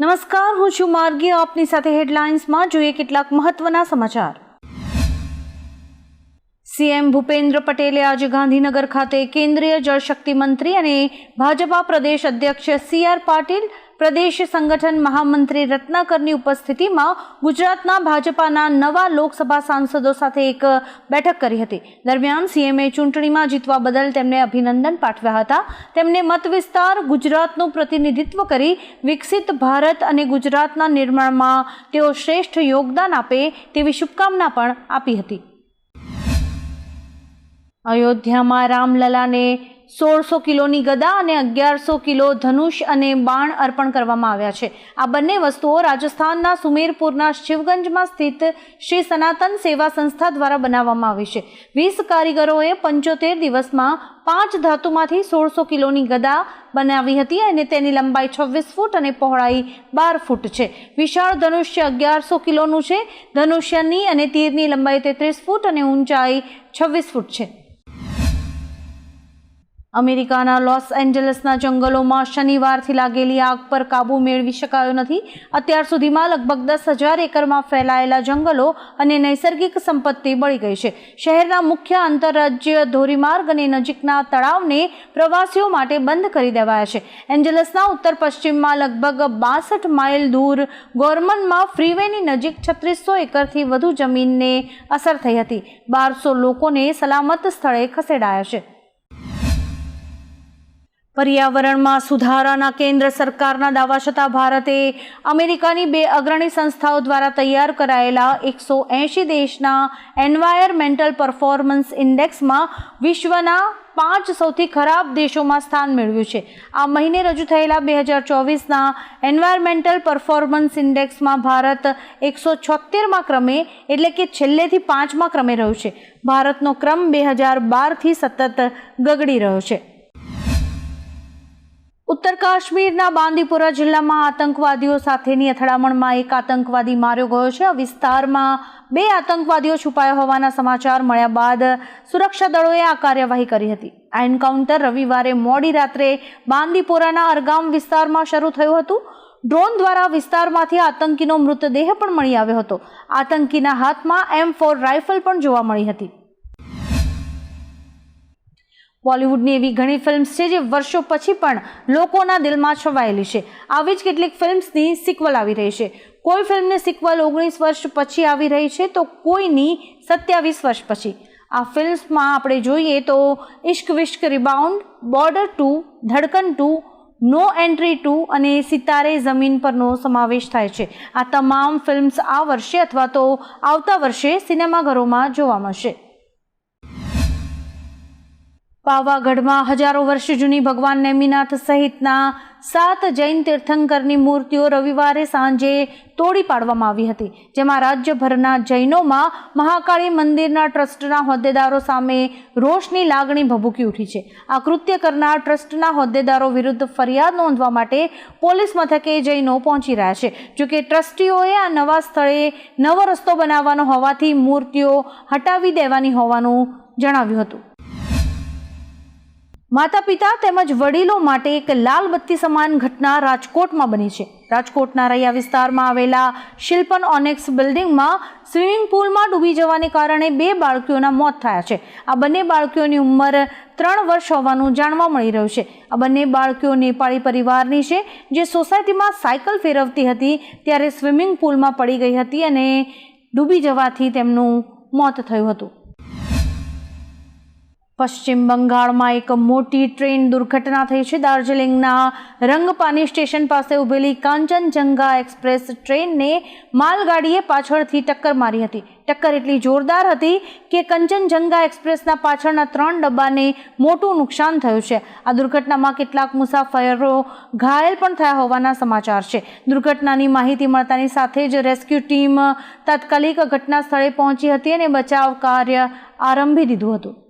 નમસ્કાર, હું છું માર્ગી. આપની સાથે હેડલાઇન્સમાં જોઈએ કેટલાક મહત્વના સમાચાર. સીએમ ભૂપેન્દ્ર પટેલે આજે ગાંધીનગર ખાતે કેન્દ્રીય જળશક્તિ મંત્રી અને ભાજપા પ્રદેશ અધ્યક્ષ સી આર પાટીલ પ્રદેશ સંગઠન મહામંત્રી રત્નાકરની ઉપસ્થિતિમાં ગુજરાતના ભાજપાના નવા લોકસભા સાંસદો સાથે એક બેઠક કરી હતી. દરમિયાન સીએમએ ચૂંટણીમાં જીતવા બદલ તેમને અભિનંદન પાઠવ્યા હતા. તેમને મત વિસ્તાર ગુજરાતનું પ્રતિનિધિત્વ કરી વિકસિત ભારત અને ગુજરાતના નિર્માણમાં તેઓ શ્રેષ્ઠ યોગદાન આપે તેવી શુભકામના પણ આપી હતી. અયોધ્યામાં રામલલાને સોળસો કિલોની ગદા અને અગિયારસો કિલો ધનુષ અને બાણ અર્પણ કરવામાં આવ્યા છે. આ બંને વસ્તુઓ રાજસ્થાનના સુમેરપુરના શિવગંજમાં સ્થિત શ્રી સનાતન સેવા સંસ્થા દ્વારા બનાવવામાં આવી છે. વીસ કારીગરોએ પંચોતેર દિવસમાં પાંચ ધાતુમાંથી સોળસો કિલોની ગદા બનાવી હતી અને તેની લંબાઈ છવ્વીસ ફૂટ અને પહોળાઈ બાર ફૂટ છે. વિશાળ ધનુષ્ય અગિયારસો કિલોનું છે. ધનુષ્યની અને તીરની લંબાઈ તેત્રીસ ફૂટ અને ઊંચાઈ છવ્વીસ ફૂટ છે. અમેરિકાના લોસ એન્જલસના જંગલોમાં શનિવારથી લાગેલી આગ પર કાબૂ મેળવી શકાયો નથી. અત્યાર સુધીમાં લગભગ દસ હજાર એકરમાં ફેલાયેલા જંગલો અને નૈસર્ગિક સંપત્તિ બળી ગઈ છે. શહેરના મુખ્ય આંતરરાજ્ય ધોરીમાર્ગ અને નજીકના તળાવને પ્રવાસીઓ માટે બંધ કરી દેવાયા છે. એન્જલસના ઉત્તર પશ્ચિમમાં લગભગ બાસઠ માઇલ દૂર ગોરમનમાં ફ્રીવેની નજીક છત્રીસો એકરથી વધુ જમીનને અસર થઈ હતી. બારસો લોકોને સલામત સ્થળે ખસેડાયા છે. પર્યાવરણમાં સુધારાના કેન્દ્ર સરકારના દાવા છતાં ભારતે અમેરિકાની બે અગ્રણી સંસ્થાઓ દ્વારા તૈયાર કરાયેલા એકસો એંશી દેશના એન્વાયરમેન્ટલ પરફોર્મન્સ ઇન્ડેક્સમાં વિશ્વના પાંચ સૌથી ખરાબ દેશોમાં સ્થાન મેળવ્યું છે. આ મહિને રજૂ થયેલા બે હજાર ચોવીસના એન્વાયરમેન્ટલ પરફોર્મન્સ ઇન્ડેક્સમાં ભારત એકસો છોતેરમાં ક્રમે, એટલે કે છેલ્લેથી પાંચમા ક્રમે રહ્યું છે. ભારતનો ક્રમ બે હજાર બારથી સતત ગગડી રહ્યો છે. ઉત્તર કાશ્મીરના બાંદીપુરા જિલ્લામાં આતંકવાદીઓ સાથેની અથડામણમાં એક આતંકવાદી માર્યો ગયો છે. આ વિસ્તારમાં બે આતંકવાદીઓ છુપાયા હોવાના સમાચાર મળ્યા બાદ સુરક્ષા દળોએ આ કાર્યવાહી કરી હતી. આ એન્કાઉન્ટર રવિવારે મોડી રાત્રે બાંદીપોરાના અરગામ વિસ્તારમાં શરૂ થયું હતું. ડ્રોન દ્વારા વિસ્તારમાંથી આતંકીનો મૃતદેહ પણ મળી આવ્યો હતો. આતંકીના હાથમાં એમ ફોર રાઇફલ પણ જોવા મળી હતી. બોલિવૂડની એવી ઘણી ફિલ્મ્સ છે જે વર્ષો પછી પણ લોકોના દિલમાં છવાયેલી છે. આવી જ કેટલીક ફિલ્મ્સની સિક્વલ આવી રહી છે. કોઈ ફિલ્મની સિક્વલ ઓગણીસ વર્ષ પછી આવી રહી છે તો કોઈની સત્યાવીસ વર્ષ પછી. આ ફિલ્મ્સમાં આપણે જોઈએ તો Ishq Vishk rebound, Border two, Dhadkan two, no entry two અને સિતારે જમીન પરનો સમાવેશ થાય છે. આ તમામ ફિલ્મ્સ આ વર્ષે અથવા તો આવતા વર્ષે સિનેમાઘરોમાં જોવા મળશે. પાવાગઢમાં હજારો વર્ષ જૂની ભગવાન નેમિનાથ સહિતના સાત જૈન તીર્થંકરની મૂર્તિઓ રવિવારે સાંજે તોડી પાડવામાં આવી હતી, જેમાં રાજ્યભરના જૈનોમાં મહાકાળી મંદિરના ટ્રસ્ટના હોદ્દેદારો સામે રોષની લાગણી ભભૂકી ઉઠી છે. આ કૃત્ય કરનાર ટ્રસ્ટના હોદ્દેદારો વિરુદ્ધ ફરિયાદ નોંધવા માટે પોલીસ મથકે જૈનો પહોંચી રહ્યા છે. જોકે ટ્રસ્ટીઓએ આ નવા સ્થળે નવો રસ્તો બનાવવાનો હોવાથી મૂર્તિઓ હટાવી દેવાની હોવાનું જણાવ્યું હતું. માતા પિતા તેમજ વડીલો માટે એક લાલ બત્તી સમાન ઘટના રાજકોટમાં બની છે. રાજકોટના રૈયા વિસ્તારમાં આવેલા શિલ્પન ઓનેક્સ બિલ્ડિંગમાં સ્વિમિંગ પુલમાં ડૂબી જવાને કારણે બે બાળકીઓના મોત થયા છે. આ બંને બાળકીઓની ઉંમર ત્રણ વર્ષ હોવાનું જાણવા મળી રહ્યું છે. આ બંને બાળકીઓ નેપાળી પરિવારની છે, જે સોસાયટીમાં સાયકલ ફેરવતી હતી ત્યારે સ્વિમિંગ પુલમાં પડી ગઈ હતી અને ડૂબી જવાથી તેમનું મોત થયું હતું. પશ્ચિમ બંગાળમાં એક મોટી ટ્રેન દુર્ઘટના થઈ છે. દાર્જિલિંગના રંગપાની સ્ટેશન પાસે ઉભેલી કાંચનજંગા એક્સપ્રેસ ટ્રેનને માલગાડીએ પાછળથી ટક્કર મારી હતી. ટક્કર એટલી જોરદાર હતી કે કંચનજંગા એક્સપ્રેસના પાછળના ત્રણ ડબ્બાને મોટું નુકસાન થયું છે. આ દુર્ઘટનામાં કેટલાક મુસાફરો ઘાયલ પણ થયા હોવાના સમાચાર છે. દુર્ઘટનાની માહિતી મળતાની સાથે જ રેસ્ક્યુ ટીમ તાત્કાલિક ઘટના સ્થળે પહોંચી હતી અને બચાવ કાર્ય આરંભી દીધું હતું.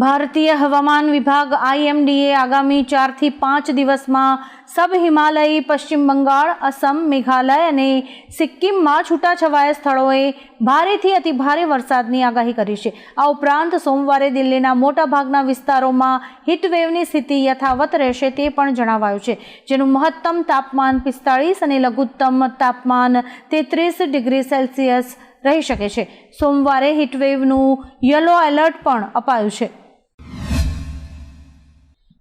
ભારતીય હવામાન વિભાગ આઈએમડીએ આગામી ચારથી પાંચ દિવસમાં સબ હિમાલયી, પશ્ચિમ બંગાળ, અસમ, મેઘાલય અને સિક્કિમમાં છૂટાછવાયા સ્થળોએ ભારેથી અતિભારે વરસાદની આગાહી કરી છે. આ ઉપરાંત સોમવારે દિલ્હીના મોટાભાગના વિસ્તારોમાં હીટવેવની સ્થિતિ યથાવત રહેશે તે પણ જણાવાયું છે. જેનું મહત્તમ તાપમાન પિસ્તાળીસ અને લઘુત્તમ તાપમાન તેત્રીસ ડિગ્રી સેલ્સિયસ રહી શકે છે. સોમવારે હીટવેવનું યલો એલર્ટ પણ અપાયું છે.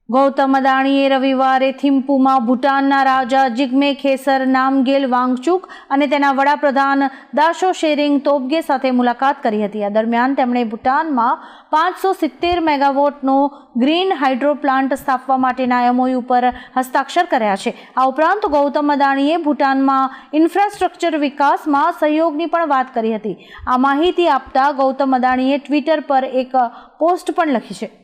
ગૌતમ અદાણીએ રવિવારે થિમ્પુમાં ભૂટાનના રાજા જિગ્મે ખેસર નામગેલ વાંગચુક અને તેના વડાપ્રધાન દાશો શેરિંગ તોબગે સાથે મુલાકાત કરી હતી. આ દરમિયાન તેમણે ભૂટાનમાં પાંચસો સિત્તેર મેગાવોટનો ગ્રીન હાઇડ્રો પ્લાન્ટ સ્થાપવા માટેના એમઓયુ પર હસ્તાક્ષર કર્યા છે. આ ઉપરાંત ગૌતમ અદાણીએ ભૂટાનમાં ઇન્ફ્રાસ્ટ્રક્ચર વિકાસમાં સહયોગની પણ વાત કરી હતી. આ માહિતી આપતા ગૌતમ અદાણીએ ટ્વિટર પર એક પોસ્ટ પણ લખી છે.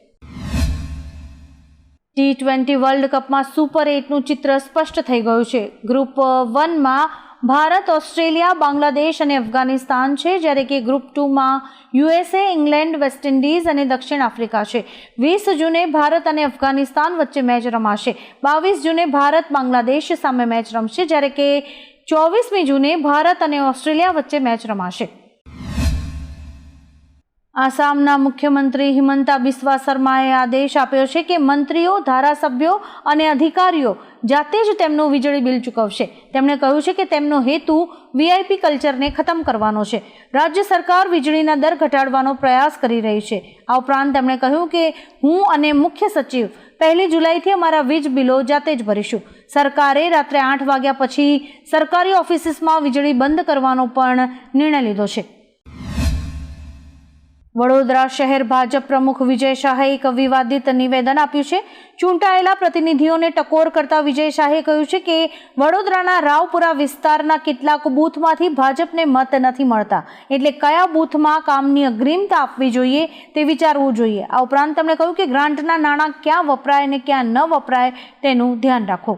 ટી ટ્વેન્ટી વર્લ્ડ કપમાં સુપર એટનું ચિત્ર સ્પષ્ટ થઈ ગયું છે. ગ્રુપ વનમાં ભારત, ઓસ્ટ્રેલિયા, બાંગ્લાદેશ અને અફઘાનિસ્તાન છે, જ્યારે કે ગ્રુપ ટુમાં યુએસએ ઇંગ્લેન્ડ વેસ્ટ ઇન્ડિઝ અને દક્ષિણ આફ્રિકા છે. વીસ જૂને ભારત અને અફઘાનિસ્તાન વચ્ચે મેચ રમાશે. બાવીસ જૂને ભારત, બાંગ્લાદેશ સામે મેચ રમશે, જ્યારે કે ચોવીસમી જૂને ભારત અને ઓસ્ટ્રેલિયા વચ્ચે મેચ રમાશે. આસામના મુખ્યમંત્રી હિમંતા બિસ્વા શર્માએ આદેશ આપ્યો છે કે મંત્રીઓ, ધારાસભ્યો અને અધિકારીઓ જાતે જ તેમનું વીજળી બિલ ચૂકવશે. તેમણે કહ્યું છે કે તેમનો હેતુ વીઆઈપી કલ્ચરને ખતમ કરવાનો છે. રાજ્ય સરકાર વીજળીના દર ઘટાડવાનો પ્રયાસ કરી રહી છે. આ ઉપરાંત તેમણે કહ્યું કે હું અને મુખ્ય સચિવ પહેલી જુલાઈથી અમારા વીજ બિલો જાતે જ ભરીશું. સરકારે રાત્રે આઠ વાગ્યા પછી સરકારી ઓફિસીસમાં વીજળી બંધ કરવાનો પણ નિર્ણય લીધો છે. વડોદરા શહેર ભાજપ પ્રમુખ વિજય શાહે એક વિવાદિત નિવેદન આપ્યું છે. ચૂંટાયેલા પ્રતિનિધિઓને ટકોર કરતા વિજય શાહે કહ્યું છે કે વડોદરાના રાવપુરા વિસ્તારના કેટલાક બૂથમાંથી ભાજપને મત નથી મળતા. એટલે કયા બૂથમાં કામની અગ્રિમતા આપવી જોઈએ તે વિચારવું જોઈએ. આ ઉપરાંત તેમણે કહ્યું કે ગ્રાન્ટના નાણાં ક્યાં વપરાય અને ક્યાં ન વપરાય તેનું ધ્યાન રાખો.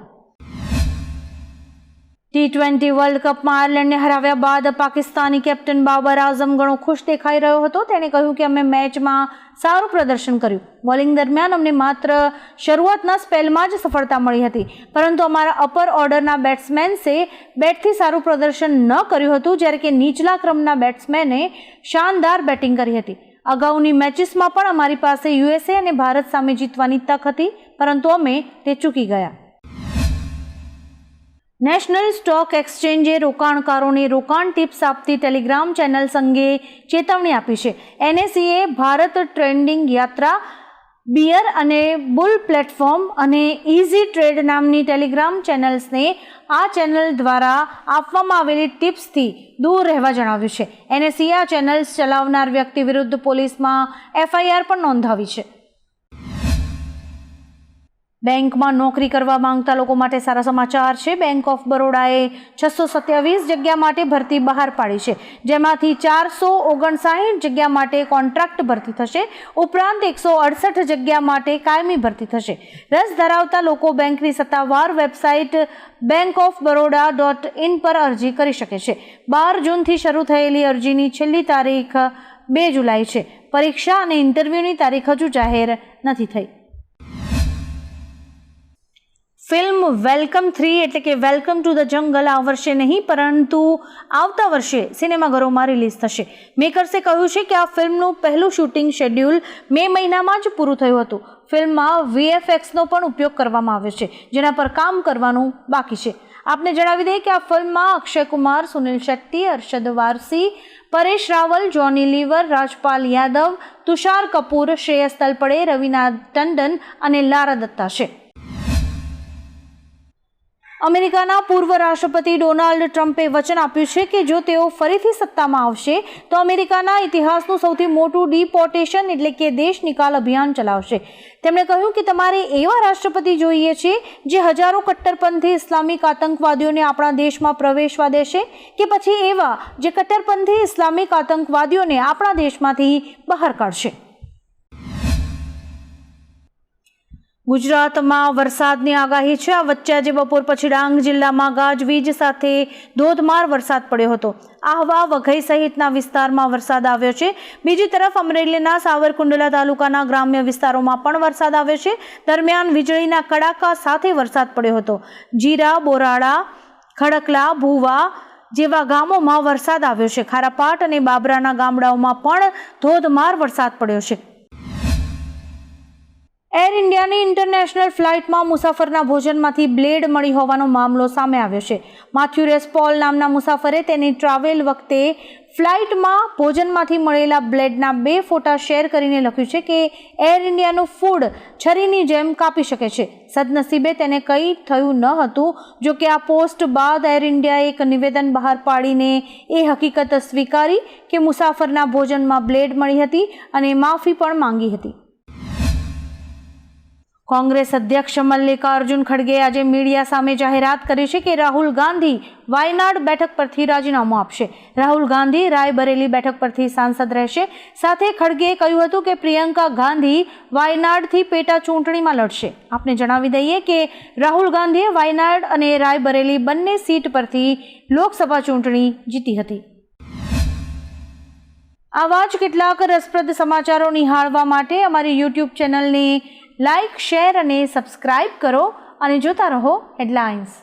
ટી ટ્વેન્ટી વર્લ્ડ કપમાં આયર્લેન્ડને હરાવ્યા બાદ પાકિસ્તાની કેપ્ટન બાબર આઝમ ઘણો ખુશ દેખાઈ રહ્યો હતો. તેણે કહ્યું કે અમે મેચમાં સારું પ્રદર્શન કર્યું. બોલિંગ દરમિયાન અમને માત્ર શરૂઆતના સ્પેલમાં જ સફળતા મળી હતી. પરંતુ અમારા અપર ઓર્ડરના બેટ્સમેન્સે બેટથી સારું પ્રદર્શન ન કર્યું હતું, જ્યારે કે નીચલા ક્રમના બેટ્સમેને શાનદાર બેટિંગ કરી હતી. અગાઉની મેચિસમાં પણ અમારી પાસે યુએસએ અને ભારત સામે જીતવાની તક હતી, પરંતુ અમે તે ચૂકી ગયા. નેશનલ સ્ટોક એક્સચેન્જે રોકાણકારોને રોકાણ ટિપ્સ આપતી ટેલિગ્રામ ચેનલ્સ અંગે ચેતવણી આપી છે. એનએસસીએ ભારત ટ્રેન્ડિંગ યાત્રા, બિયર અને બુલ પ્લેટફોર્મ અને ઇઝી ટ્રેડ નામની ટેલિગ્રામ ચેનલ્સને આ ચેનલ દ્વારા આપવામાં આવેલી ટિપ્સથી દૂર રહેવા જણાવ્યું છે. એનએસસીએ આ ચેનલ્સ ચલાવનાર વ્યક્તિ વિરુદ્ધ પોલીસમાં એફઆઈઆર પણ નોંધાવી છે. બેંકમાં નોકરી કરવા માંગતા લોકો માટે સારા સમાચાર છે. બેંક ઓફ બરોડાએ છસો સત્યાવીસ જગ્યા માટે ભરતી બહાર પાડી છે. જેમાંથી ચારસો ઓગણસાઠ જગ્યા માટે કોન્ટ્રાક્ટ ભરતી થશે. ઉપરાંત એકસો અડસઠ જગ્યા માટે કાયમી ભરતી થશે. રસ ધરાવતા લોકો બેંકની સત્તાવાર website bank of Baroda dot in પર અરજી કરી શકે છે. બાર જૂનથી શરૂ થયેલી અરજીની છેલ્લી તારીખ બે જુલાઈ છે. પરીક્ષા અને ઇન્ટરવ્યૂની તારીખ હજુ જાહેર નથી થઈ. ફિલ્મ વેલકમ થ્રી એટલે કે વેલકમ ટુ ધ જંગલ આ વર્ષે નહીં, પરંતુ આવતા વર્ષે સિનેમાઘરોમાં રિલીઝ થશે. મેકર્સે કહ્યું છે કે આ ફિલ્મનું પહેલું શૂટિંગ શેડ્યુલ મે મહિનામાં જ પૂરું થયું હતું. ફિલ્મમાં વીએફએક્સનો પણ ઉપયોગ કરવામાં આવ્યો છે, જેના પર કામ કરવાનું બાકી છે. આપને જણાવી દઈએ કે આ ફિલ્મમાં અક્ષય કુમાર, સુનિલ શેટ્ટી, અરશદ વારસી, પરેશ રાવલ, જોની લીવર, રાજપાલ યાદવ, તુષાર કપૂર, શ્રેયસ તલપડે રવિનાથ ટંડન અને લારા દત્તા છે. અમેરિકાના પૂર્વ રાષ્ટ્રપતિ ડોનાલ્ડ ટ્રમ્પે વચન આપ્યું છે કે જો તેઓ ફરીથી સત્તામાં આવશે, તો અમેરિકાના ઇતિહાસનું સૌથી મોટું ડિપોર્ટેશન એટલે કે દેશ નિકાલ અભિયાન ચલાવશે. તેમણે કહ્યું કે તમારે એવા રાષ્ટ્રપતિ જોઈએ છે જે હજારો કટ્ટરપંથી ઇસ્લામિક આતંકવાદીઓને આપણા દેશમાં પ્રવેશવા દેશે કે પછી એવા જે કટ્ટરપંથી ઇસ્લામિક આતંકવાદીઓને આપણા દેશમાંથી બહાર કાઢશે. ગુજરાતમાં વરસાદની આગાહી છે. આ વચ્ચે આજે બપોર પછી ડાંગ જિલ્લામાં ગાજવીજ સાથે ધોધમાર વરસાદ પડ્યો હતો. આહવા, વઘઈ સહિતના વિસ્તારમાં વરસાદ આવ્યો છે. બીજી તરફ અમરેલીના સાવરકુંડલા તાલુકાના ગ્રામ્ય વિસ્તારોમાં પણ વરસાદ આવ્યો છે. દરમિયાન વીજળીના કડાકા સાથે વરસાદ પડ્યો હતો. જીરા, બોરાળા, ખડકલા, ભૂવા જેવા ગામોમાં વરસાદ આવ્યો છે. ખારાપાટ અને બાબરાના ગામડાઓમાં પણ ધોધમાર વરસાદ પડ્યો છે. એર ઇન્ડિયાની ઇન્ટરનેશનલ ફ્લાઇટમાં મુસાફરના ભોજનમાંથી બ્લેડ મળી હોવાનો મામલો સામે આવ્યો છે. માથ્યુરેસ પોલ નામના મુસાફરે તેની ટ્રાવેલ વખતે ફ્લાઇટમાં ભોજનમાંથી મળેલા બ્લેડના બે ફોટા શેર કરીને લખ્યું છે કે એર ઇન્ડિયાનું ફૂડ છરીની જેમ કાપી શકે છે. સદનસીબે તેને કંઈ થયું ન હતું, જો કે આ પોસ્ટ બાદ એર ઇન્ડિયાએ એક નિવેદન બહાર પાડીને એ હકીકત સ્વીકારી કે મુસાફરના ભોજનમાં બ્લેડ મળી હતી અને માફી પણ માંગી હતી. કોંગ્રેસ અધ્યક્ષ મલ્લિકાર્જુન ખડગે આજે મીડિયા સામે જાહેરાત કરી છે કે રાહુલ ગાંધી વાયનાડ બેઠક પરથી રાજીનામું આપશે. રાહુલ ગાંધી રાયબરેલી બેઠક પરથી સાંસદ રહેશે. સાથે ખડગેએ કહ્યું હતું કે પ્રિયંકા ગાંધી વાયનાડથી પેટા ચૂંટણીમાં લડશે. આપને જણાવી દઈએ કે રાહુલ ગાંધીએ વાયનાડ અને રાયબરેલી બંને સીટ પરથી લોકસભા ચૂંટણી જીતી હતી. આવા જ કેટલાક રસપ્રદ સમાચારો નિહાળવા માટે અમારી યુટ્યુબ ચેનલને લાઇક શેર અને સબસ્ક્રાઇબ કરો અને જોતા રહો હેડલાઇન્સ.